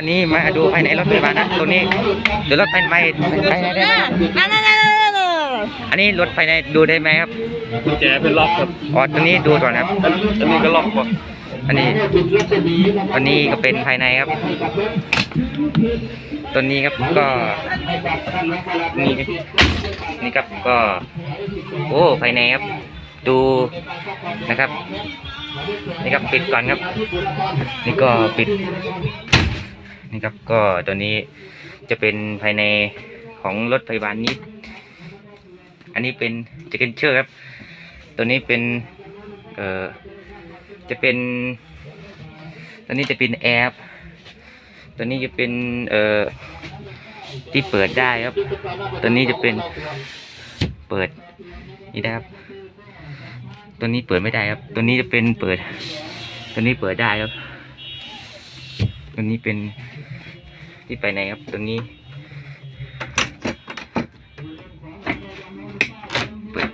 วันนี้มาดูภายในรถพยาบาลนะตัวนี้ดูรถภายในภายในได้ไหมครับอันนั้นอันนั้นอันนั้นอันนี้รถภายในดูได้ไหมครับกุญแจเป็นล็อกครับอ๋อตัวนี้ดูก่อนครับอันอันนี้ก็ล็อกป่ะอันนี้อันนี้ก็เป็นภายในครับตัวนี้ครับก็นี่นี่ครับก็ โอ้ภายในครับ ดูนะครับนี่ครับปิดก่อนครับ นี่ก็ปิด นี่ครับ ก็ตัวนี้จะเป็นภายในของรถพยาบาลนี้ อันนี้เป็นจะเป็นเชือกครับ ตัวนี้เป็น เอ่อ จะเป็น ตัวนี้จะเป็นแอปตัวนี้จะเป็น เอ่อ ที่เปิดได้ครับ ตัวนี้จะเป็น เปิด นี่นะครับ ตัวนี้เปิดไม่ได้ครับ ตัวนี้จะเป็นเปิด ตัวนี้เปิดได้ครับ ตัวนี้เป็นที่ไปไหนครับตัวนี้เปิด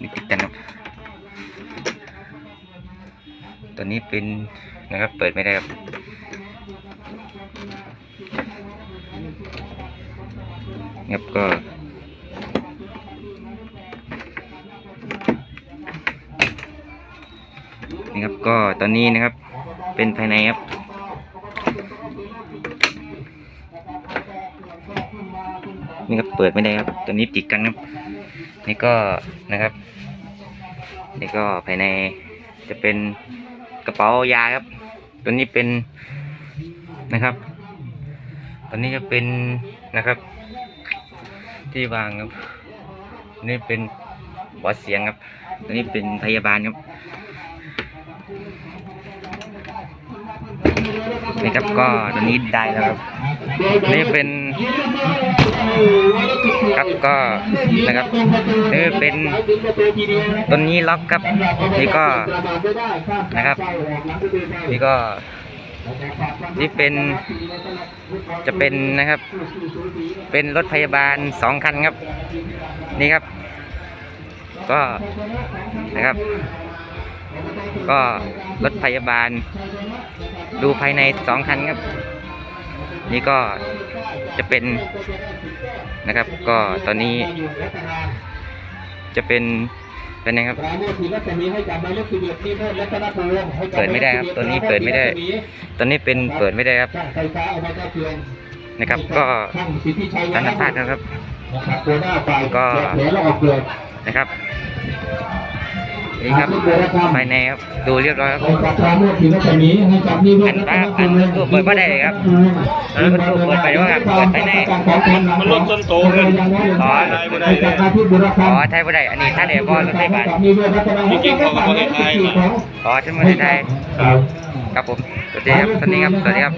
นี่ปิดกันครับตัวนี้เป็นนะครับเปิดไม่ได้ครับครับก็นี่ครับก็ตอนนี้นะครับเป็นภายในครับ นี่ครับเปิดไม่ได้ครับตัวนี้ติดกันครับ นี่ก็นะครับ นี่ก็ภายในจะเป็นกระเป๋ายาครับ ตัวนี้เป็นนะครับตัวนี้จะเป็นนะครับ ที่วางครับ นี่เป็นบอดเสียงครับตัวนี้เป็นพยาบาลครับ นี่ครับก็ตัวนี้ได้แล้วครับ นี่เป็นครับก็นะครับนี่เป็นตัวนี้ล็อกครับนี่ก็นะครับ นี่ก็นี่เป็นจะเป็นนะครับ เป็นรถพยาบาลสองคันครับ นี่ครับ ก็นะครับ ก็รถพยาบาล ดูภายในสองคันครับ นี่ก็จะเป็นนะครับ ก็ตอนนี้ จะเป็นเป็นไงครับเปิดไม่ได้ครับ ตัวนี้เปิดไม่ได้ ตอนนี้เป็นเปิดไม่ได้ครับ นะครับ ก็การสัมภาษณ์นะครับ ก็นะครับ นี่ครับภายในครับดูเรียบร้อยครับอันว่าอันรูปเปิดไม่ได้เลยครับอันรูปเปิดไปว่าครับเปิดไปในมันรถต้นโตเงินอ๋อได้ไม่ได้เลยอ๋อไทยบ่ได้อันนี้ท่านเดียวก็รถไฟฟ้าจริงๆเขาก็บ่ได้ขายอ๋อท่านมือไทยครับผมสวัสดีครับสวัสดีครับสวัสดีครับ